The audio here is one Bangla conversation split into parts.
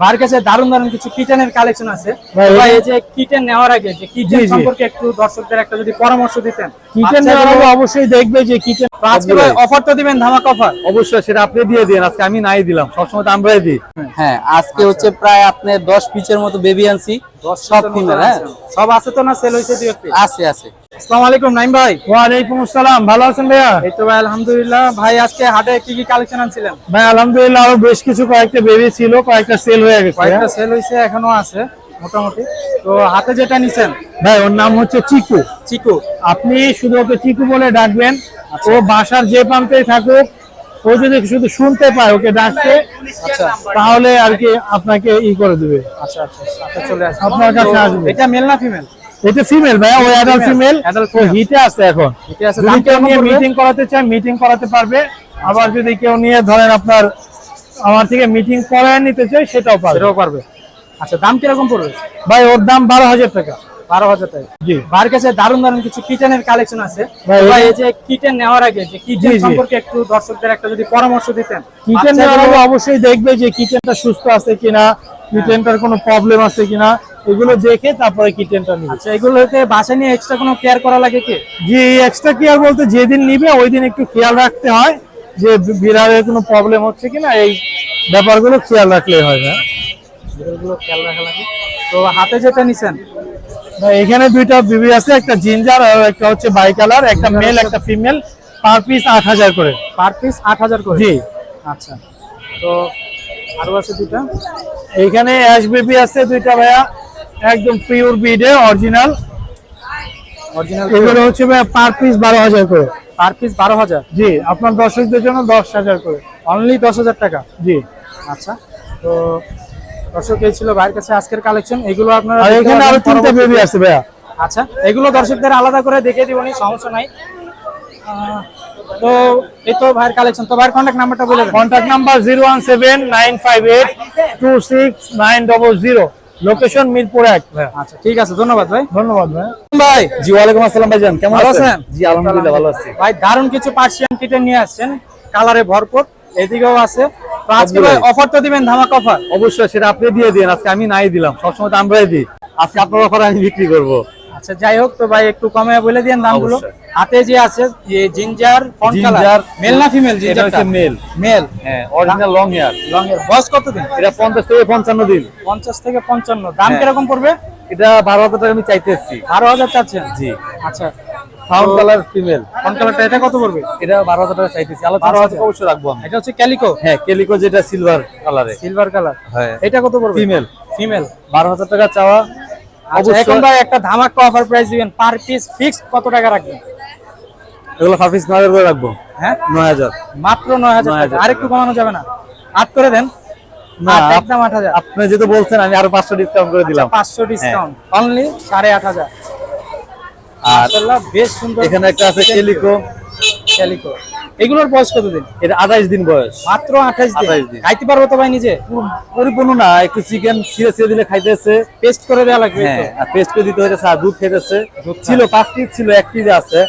ভাইয়ের কাছে দারুণ দারুণ কিছু কিচেনের কালেকশন আছে। ভাই, এই- যে কিচেন নেওয়ার আগে যে কিচেন। সম্পর্কে একটু দর্শকদের একটা যদি পরামর্শ দিতেন। কিচেন নেওয়ার আগে অবশ্যই দেখবে যে কিচেন আজকে ভাই অফার তো দিবেন ধামাক অফার অবশ্যই সেটা আপনি দিয়ে দিন আজকে আমি নাই দিলাম সবসময় তো আমরাই দিই। হ্যাঁ আজকে হচ্ছে প্রায় আপনার দশ পিচের মতো বেবি আনছি। সব ফিমেল হ্যাঁ? সব আছে তো না সেল হয়েছে দুই একটি? আছে আছে। আসসালামু আলাইকুম নাইম ভাই। ওয়ালাইকুম আসসালাম ভালো আছেন ভাইয়া? এই তো ভাই আলহামদুলিল্লাহ। ভাই আজকে হাটে কি কি কালেকশন আনছিলেন? ভাই আলহামদুলিল্লাহ আরও বেশ কিছু কয়েকটা বেবি ছিল কয়েকটা সেল হয়ে গেছে। কয়েকটা সেল হয়েছে এখনও আছে মোটামুটি। তো হাতে যেটা নিছেন? ভাই ওর নাম হচ্ছে চিকু। চিকু। আপনি শুধু ওকে চিকু বলে ডাকবেন ও বাসার যে প্রান্তেই থাকুক ও যদি শুধু শুনতে পায় ওকে ডাকতে আচ্ছা। তাহলে আর কি আপনাকে ই করে দেবে। আচ্ছা আচ্ছা চলে আসবে। আপনার কাছে আসবে। এটা মেল না ফিমেল এটা ফিমেল ভাইয়া ও অ্যাডাল্ট ফিমেল ও হিটে আছে এখন। যদি কেউ নিয়ে মিটিং করাতে চায় মিটিং করাতে পারবে। আবার যদি কেউ নিয়ে ধরেন আপনার আমার থেকে মিটিং করায় নিতে চাই সেটাও পারবে। সেটাও পারবে। আচ্ছা দাম কীরকম পড়বে? ভাই ওর দাম বারো হাজার টাকা। বারো হাজার টাকা। জি। ভাইয়ের কাছে দারুণ দারুণ কিছু কিচেনের কালেকশন আছে। ভাই, এই- যে কিচেন নেওয়ার আগে যে কিচেন। সম্পর্কে একটু দর্শকদের একটা যদি পরামর্শ দিতেন। কিচেন নেওয়ার আগে অবশ্যই দেখবে যে কিচেনটা সুস্থ আছে কিনা কিচেনটার কোনো প্রবলেম আছে কিনা। এগুলো দেখে তারপরে কিচেনটা নিবে? আচ্ছা এগুলোতে বাসা নিয়ে এক্সট্রা কোনো কেয়ার করা লাগে কি? যে এক্সট্রা কেয়ার বলতে যেদিন নিবে ওই দিন একটু খেয়াল রাখতে হয় যে বিড়ালের কোনো প্রবলেম হচ্ছে কিনা এই ব্যাপারগুলো খেয়াল রাখলে হয় না এগুলো খেয়াল রাখা লাগে। তো হাতে যেটা নিছেন? না, এখানে দুইটা বিবি আছে একটা জিঞ্জার আর একটা হচ্ছে বাই কালার একটা মেল একটা ফিমেল পার পিস আট হাজার করে। পার পিস আট হাজার করে? জি। আচ্ছা তো আরও আছে দুটা এইখানে অ্যাশ বেবি আছে দুইটা ভাইয়া। একদম পিওর বিডে অরিজিনাল অরিজিনাল এগুলো হচ্ছে পার পিস বারো হাজার করে। পার পিস বারো হাজার? জি আপনার দর্শকদের জন্য দশ হাজার করে। অনলি দশ হাজার টাকা? জি। আচ্ছা তো দর্শক এই ছিল ভাইয়ের কাছে আজকের কালেকশন এগুলো আপনারা এখানে আরও তিনটা বেবি আছে ভাইয়া। আচ্ছা এগুলো দর্শকদের আলাদা করে দেখিয়ে দিবনি সমস্যা নাই। তো এই তো ভাইয়ের কালেকশন তো ভাইয়ের কন্ট্যাক্ট নাম্বারটা বলে দেন। Contact number zero one seven nine five eight two six nine double zero location Mirpur এক আচ্ছা ঠিক আছে ধন্যবাদ ভাই। ধন্যবাদ ভাই ভাই জি ওয়ালাইকুম আসসালাম ভাইজান কেমন ভালো আছেন? জি আলহামদুলিল্লাহ ভালো আছি। ভাই দারুণ কিছু পার্সিয়ান কিটেন নিয়ে আসছেন কালারে ভরপুর এদিকেও আছে। তো আজকে ভাই। অফার তো দিবেন ধামাক অফার অবশ্যই সেটা আপনি দিয়ে দিন আজকে আমি নাই দিলাম সবসময় তো আমরাই দিই। আজকে আপনার অফার আমি বিক্রি করব। আচ্ছা যাই হোক তো ভাই একটু কমে বলে দিন দামগুলো। হাতে যে আছে যে জিঞ্জার ফন্ট কালার। মেল না ফিমেল এটা জিঞ্জার হচ্ছে মেল। মেল। হ্যাঁ অরিজিনাল লং হেয়ার লং এর বয়স কতদিন এটা পঞ্চাশ থেকে পঞ্চান্ন দিন। পঞ্চাশ থেকে পঞ্চান্ন। দাম হ্যাঁ। কীরকম পড়বে? এটা বারো হাজার টাকা আমি চাইতেছি। বারো হাজার চাচ্ছেন? জি। আচ্ছা। সাউন্ড কালার ফিমেল ফন্ট কালারটা এটা কত পড়বে? এটা বারো হাজার টাকা চাইতেছি। আলোচনা 12,000 অবশ্যই রাখব আমি। এটা হচ্ছে ক্যালিকো হ্যাঁ কেলিকো যেটা সিলভার কালারে সিলভার কালার হ্যাঁ। এটা কত পড়বে? ফিমেল ফিমেল বারো হাজার টাকা চাওয়া। আচ্ছা এখন ভাই একটা ধামাকা অফার প্রাইস দিবেন পার পিস ফিক্সড কত টাকা রাখবেন? এগুলো সার্ভিস নয় হাজার করে রাখব। হ্যাঁ? নয় হাজার। মাত্র নয় হাজার 9,000 টাকা আরেকটু কমানো যাবে না। আট করে দেন। না, একদম আপনি যেহেতু বলছেন আমি আরও পাঁচশো ডিসকাউন্ট করে দিলাম। পাঁচশো ডিসকাউন্ট অনলি সাড়ে আট হাজার। আর বেশ সুন্দর এখানে একটা আছে কেলিকো ক্যালিকো এগুলোর বয়স কতদিন? এটা আঠাইশ দিন বয়স। মাত্র আঠাইশ দিন? 28 দিন। খাইতে পারব তো ভাই নিজে? পরিপূর্ণ না একটু চিকেন ছিঁড়ে ছিঁড়ে দিলে খাইতেছে। পেস্ট করে দেওয়া লাগবে হ্যাঁ আর পেস্ট করে দিতে হইতেছে আর দুধ খাইতেছে দুধ ছিল পাঁচ পিস ছিল এক পিস আছে।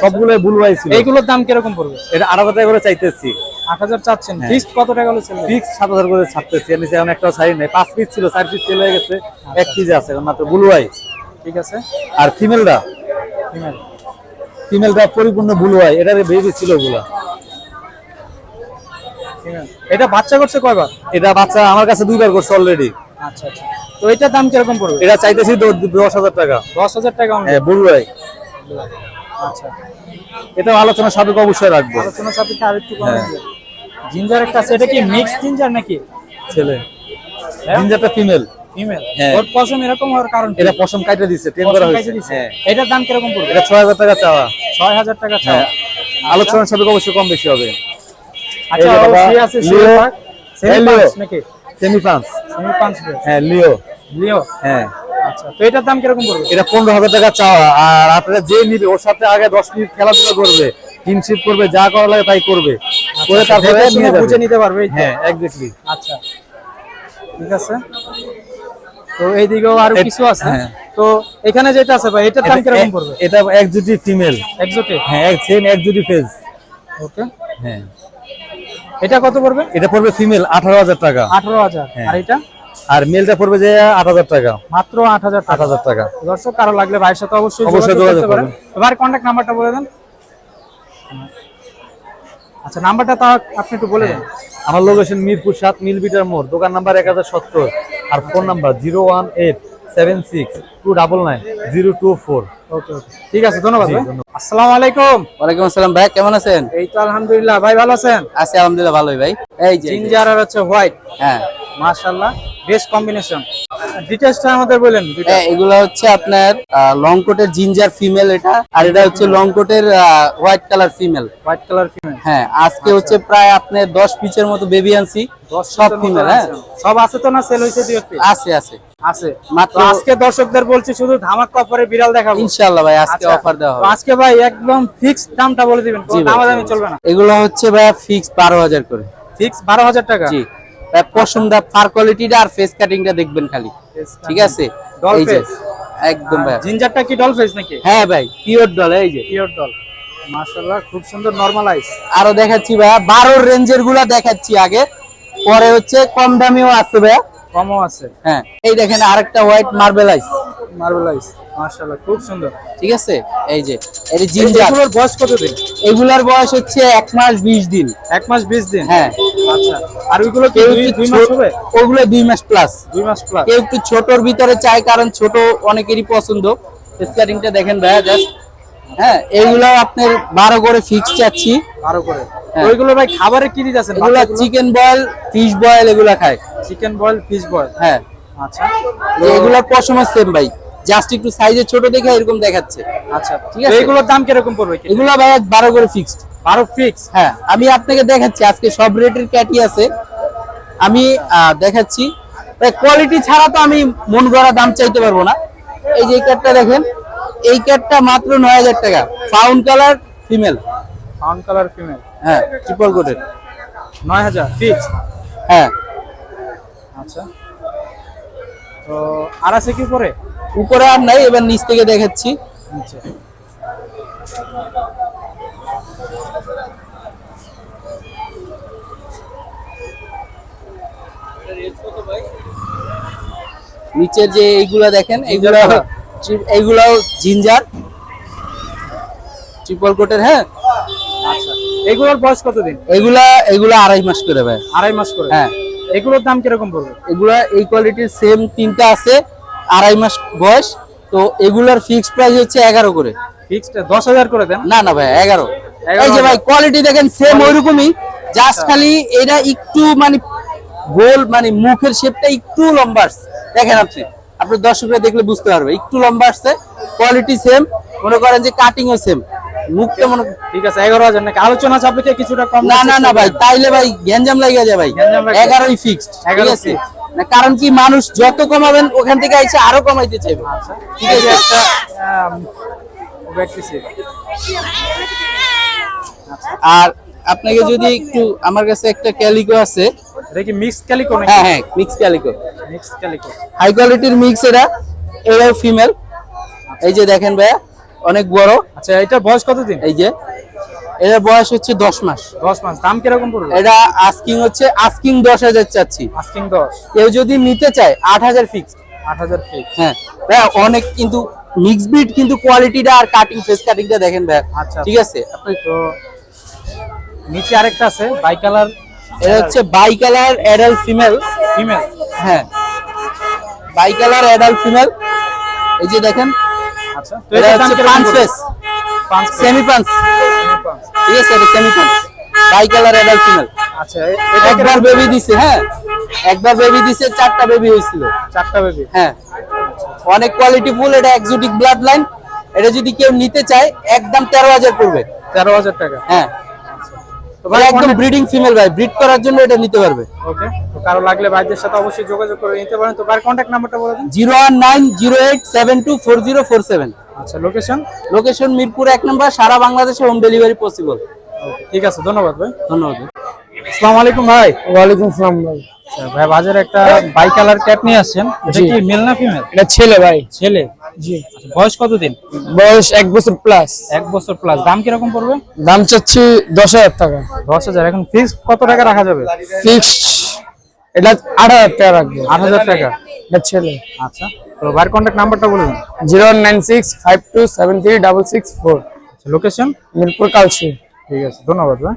সবগুলো বুলুয়াই ছিল। এইগুলোর দাম কীরকম পড়বে? এটা আট হাজার করে চাইতেছি। আট হাজার চাচ্ছেন। হ্যাঁ। ফিক্সড কত টাকা হলো ছেলে? ফিক্স সাত হাজার করে ছাড়তেছি। এর নিচে এখন একটা ছাড়ি নাই। পাঁচ পিস ছিল চার পিস সেল হয়ে গেছে এক পিস আছে এখন মাত্র বুলুয়াই ঠিক আছে। আর ফিমেলটা ফিমেল ফিমেলটা পরিপূর্ণ বুলুয়াই এটার বেবি ছিল ফিমেল এটা বাচ্চা করছে কয়বার? এটা বাচ্চা আমার কাছে দুইবার করছে অলরেডি আচ্ছা আচ্ছা। তো এটার দাম কীরকম পড়বে? এটা চাইতেছি দশ হাজার টাকা। দশ হাজার টাকা? হ্যাঁ বুলুয়াই আচ্ছা। এটা আলোচনা সাপেক্ষে অবশ্যই রাখব। আলোচনা সাপেক্ষে আরেকটু কম হ্যাঁ। জিঞ্জার একটা আছে এটা কি মিক্স জিঞ্জার নাকি? ছেলে। হ্যাঁ? জিঞ্জারটা ফিমেল ফিমেল হ্যাঁ। ওর পশম এরকম হওয়ার কারণ এটা পশম কাইটে দিচ্ছে টেন করা হয়েছে। হ্যাঁ। এটার দাম কীরকম পড়বে? এটা ছয় হাজার টাকা চাওয়া। ছয় হাজার টাকা ছাড়া হ্যাঁ। আলোচনার সাপেক্ষে অবশ্যই কম বেশি হবে। আচ্ছা এই যে ও বাবা, সে আছে লিও, সেমি পাঁচ। নাকি? সেমি পাঁচ। সেমি পাঁচ হ্যাঁ লিও। লিও? হ্যাঁ। আচ্ছা তো এটার দাম কীরকম পড়বে? এটা পনেরো হাজার টাকা চাওয়া আর আপনারা যে নিবে ওর সাথে আগে দশ মিনিট খেলাধুলা করবে যা করা লাগে তাই করবে। করে তারপরে দেখে শুনে নিয়ে বুঝে নিতে পারবে হ্যাঁ আচ্ছা ঠিক আছে। তো এইদিকেও আরও কিছু আছে। হ্যাঁ। তো এখানে যেটা আছে ভাই এটার দাম কীরকম পড়বে? এটা এক জুটি ফিমেল হ্যাঁ সেম এক জুটি ফেজ ওকে হ্যাঁ। এটা কত পড়বে? এটা পড়বে ফিমেল আঠারো হাজার টাকা। আঠারো হাজার। হ্যাঁ। আর এটা? আর মেলটা পড়বে যে আট হাজার টাকা। মাত্র আট হাজার আট হাজার টাকা। দর্শক কারও লাগলে ভাইয়ের সাথে অবশ্যই অবশ্যই যোগাযোগ করতে এবার কন্ট্যাক্ট নাম্বারটা বলে দেন। আচ্ছা নাম্বারটা তা আপনি একটু বলে দেন। আমার লোকেশন মিরপুর সাত মিলবিটার মোড়। দোকান নাম্বার এক হাজার সত্তর। আর phone number zero one eight seven six two double nine zero two four okay okay. ঠিক আছে ধন্যবাদ আসসালামু আলাইকুম। ওয়ালাইকুম আসসালাম ভাই কেমন আছেন? এই তো আলহামদুলিল্লাহ ভাই ভালো আছেন? আছি আলহামদুলিল্লাহ ভালোই ভাই। এই যে জিঞ্জার আর হচ্ছে হোয়াইট হ্যাঁ। মাশাআল্লাহ বেস্ট কম্বিনেশন ডিটেইলসটা আমাদের বলেন হ্যাঁ, এগুলো হচ্ছে আপনার লং কোটের জিঞ্জার ফিমেল এটা আর এটা হচ্ছে লং কোটের white colour female white colour female হ্যাঁ আজকে হচ্ছে প্রায় আপনার দশ পিচের মতো বেবি আনছি। সব ফিমেল হ্যাঁ? সব আছে তো না সেল হইছে দুই আছে আছে। আছে। মাত্র আজকে দর্শকদের বলছি শুধু ধামাক অফারে বিড়াল দেখাবো। ইনশাআল্লাহ ভাই আজকে আচ্ছা, অফার দেওয়া তো হবে। আজকে ভাই একদম ফিক্স দামটা বলে দিবেন দামাদামি চলবে না। এগুলো হচ্ছে ভাই ফিক্স বারো হাজার করে। ফিক্স বারো হাজার টাকা? জি। ভাই পশমটা ফার কোয়ালিটিটা আর ফেস কাটিংটা দেখবেন খালি। ঠিক আছে? এই যে একদম ভাই। জিঞ্জারটা কি ডল ফেস নাকি? হ্যাঁ ভাই পিওর ডল এই যে। পিওর ডল মাশাআল্লাহ খুব সুন্দর নরমালাইজ আরও দেখাচ্ছি ভাইয়া বারোর রেঞ্জেরগুলা দেখাচ্ছি আগে। পরে হচ্ছে কম দামিও আছে ভাইয়া কমও আছে। হ্যাঁ এই দেখেন আরেকটা হোয়াইট মার্বেলাইজ মার্বেলাইজ মাশাআল্লাহ খুব সুন্দর। ঠিক আছে? এই যে এই জিঞ্জার। এগুলোর বয়স কত দিন এগুলার বয়স হচ্ছে এক মাস বিশ দিন। এক মাস বিশ দিন? হ্যাঁ। আচ্ছা। আর ওইগুলো কেউ দুই মাস হবে? ওগুলো দুই মাস প্লাস দুই মাস প্লাস কেউ একটু ছোটর ভিতরে চায় কারণ ছোট অনেকেরই পছন্দ। দেখেন ভাইয়া জাস্ট হ্যাঁ এইগুলো আপনার বারো করে ফিক্স চাচ্ছি। আরও করে। হ্যাঁ। ওইগুলো ভাই খাবারে কি দিতেছেন এগুলা চিকেন বয়েল ফিশ বয়েল এগুলা খায়। চিকেন বয়েল ফিশ বয়েল হ্যাঁ। আচ্ছা। এগুলার পশমের সেম ভাই। জাস্ট একটু সাইজে ছোট দেখে এরকম দেখাচ্ছে। আচ্ছা। ঠিক আছে। এগুলোর দাম কীরকম পড়বে? এগুলা ভাই বারো করে ফিক্সড বারো ফিক্স হ্যাঁ। আমি আপনাকে দেখাচ্ছি আজকে সব রেটের ক্যাটই আছে। আমি দেখাচ্ছি। কোয়ালিটি ছাড়া তো আমি মন গড়া দাম চাইতে পারব না। এই যে ক্যাটটা দেখেন এই ক্যাটটা মাত্র নয় হাজার টাকা। Found colour female found colour female হ্যাঁ ট্রিপল কোটের নয় হাজার ফিক্স হ্যাঁ। আচ্ছা। তো আর আছে কি পরে উপরে আর নাই এবার নিচ থেকে দেখাচ্ছি। নিচে। নিচের যে এইগুলা দেখেন এইগুলা এইগুলাও জিঞ্জার। ট্রিপল কোটের হ্যাঁ? আচ্ছা। এগুলোর বয়স কত দিন এগুলা এগুলা আড়াই মাস করে ভাই। আড়াই মাস করে? হ্যাঁ। এগুলোর দাম কীরকম পড়বে? এগুলা এই কোয়ালিটির সেম তিনটা আছে আড়াই মাস বয়স। তো এগুলার ফিক্সড প্রাইস হচ্ছে এগারো করে। ফিক্সড দশ হাজার করে দেন? না না ভাই এগারো। এগারো এই যে ভাই কোয়ালিটি দেখেন সেম ওইরকমই। জাস্ট খালি এটা একটু মানে গোল মানে মুখের শেপটা একটু লম্বা আসছে। দেখেন আপনি আপনি দর্শকরা দেখলে বুঝতে পারবে একটু লম্বা আসছে কোয়ালিটি সেম মনে করেন যে কাটিংও সেম মুখটা মনে ঠিক আছে এগারো হাজার নাকি? আলোচনা সাপেক্ষে কিছুটা কম না না না ভাই তাইলে ভাই গ্যাঞ্জাম লাগিয়ে যায় ভাই। এগারোই ফিক্সড ঠিক আছে? না কারণ কি মানুষ যত কমাবেন ওখান থেকে এসে আরও কমাইতে চাইবে। ঠিক আছে? একটা। আর আপনাকে যদি একটু আমার কাছে একটা ক্যালিকো আছে। এটা কি মিক্স ক্যালিকো নাকি? হ্যাঁ হ্যাঁ mix calico mix calico high কোয়ালিটির মিক্স এটা এটাও ফিমেল এই যে দেখেন ভাইয়া অনেক বড়। আচ্ছা এটা বয়স কত দিন এই যে এটার বয়স হচ্ছে দশ মাস। দশ মাস দাম কীরকম পড়বে? এটা আস্কিং হচ্ছে আস্কিং দশ হাজার চাচ্ছি। আস্কিং দশ। কেউ যদি নিতে চায় আট হাজার ফিক্সড আট হাজার ফিক্স হ্যাঁ ভাইয়া অনেক কিন্তু মিক্স বিট কিন্তু কোয়ালিটিটা আর কাটিং ফেস কাটিংটা দেখেন ভাইয়া। আচ্ছা। ঠিক আছে? আপনি তো নিচে আরেকটা আছে বাই কালার এটা হচ্ছে by colour adult female female হ্যাঁ। বাই কালার অ্যাডাল্ট ফিমেল এই যে দেখেন আচ্ছা। তো এটা এটার হচ্ছে পাঁচ ফেস পাঁচ সেমি পাঁচ পাঁচ। ঠিক আছে এটা সেমি পাঁচ বাই কালার অ্যাডাল্ট ফিমেল আচ্ছা একবার বেবি দিছে হ্যাঁ। একবার বেবি দিছে চারটা বেবি হয়েছিল। চারটা বেবি হ্যাঁ। অনেক কোয়ালিটি ফুল এটা এক্সোটিক ব্লাড লাইন এটা যদি কেউ নিতে চায় একদম তেরো হাজার পড়বে। তেরো হাজার টাকা। হ্যাঁ। ভাই একদম ব্রিডিং ফিমেল ভাই ব্রিড করার জন্য এটা নিতে পারবে। ওকে তো কারও লাগলে ভাইদের সাথে অবশ্যই যোগাযোগ করে নিতে পারেন। তো ভাই কন্ট্যাক্ট নাম্বারটা বলে দিন। Zero one nine zero eight seven two four zero four seven. আচ্ছা লোকেশন লোকেশন মিরপুর এক নম্বর সারা বাংলাদেশে হোম ডেলিভারি পসিবল ঠিক আছে ধন্যবাদ ভাই। ধন্যবাদ। আসসালামু আলাইকুম ভাই। ওয়ালাইকুম আসসালাম ভাই। আচ্ছা, ভাই বাজারে একটা বাই কালার ক্যাট নিয়ে আসছেন। এটা কি মেল না ফিমেল এটা ছেলে ভাই। ছেলে। জি। আচ্ছা, বয়স কতদিন? বয়স এক বছর প্লাস এক বছর প্লাস দাম কীরকম পড়বে? দাম চাচ্ছি দশ হাজার টাকা। দশ হাজার। এখন ফিক্স কত টাকা রাখা যাবে? ফিক্সড এটা আট হাজার টাকা রাখব। আট হাজার টাকা। এটা ছেলে। আচ্ছা তো ভাইয়ের কন্ট্যাক্ট নাম্বারটা বলুন। Zero nine six five two seven three double six four. Location Mirpur Kalshi ঠিক আছে ধন্যবাদ ভাই।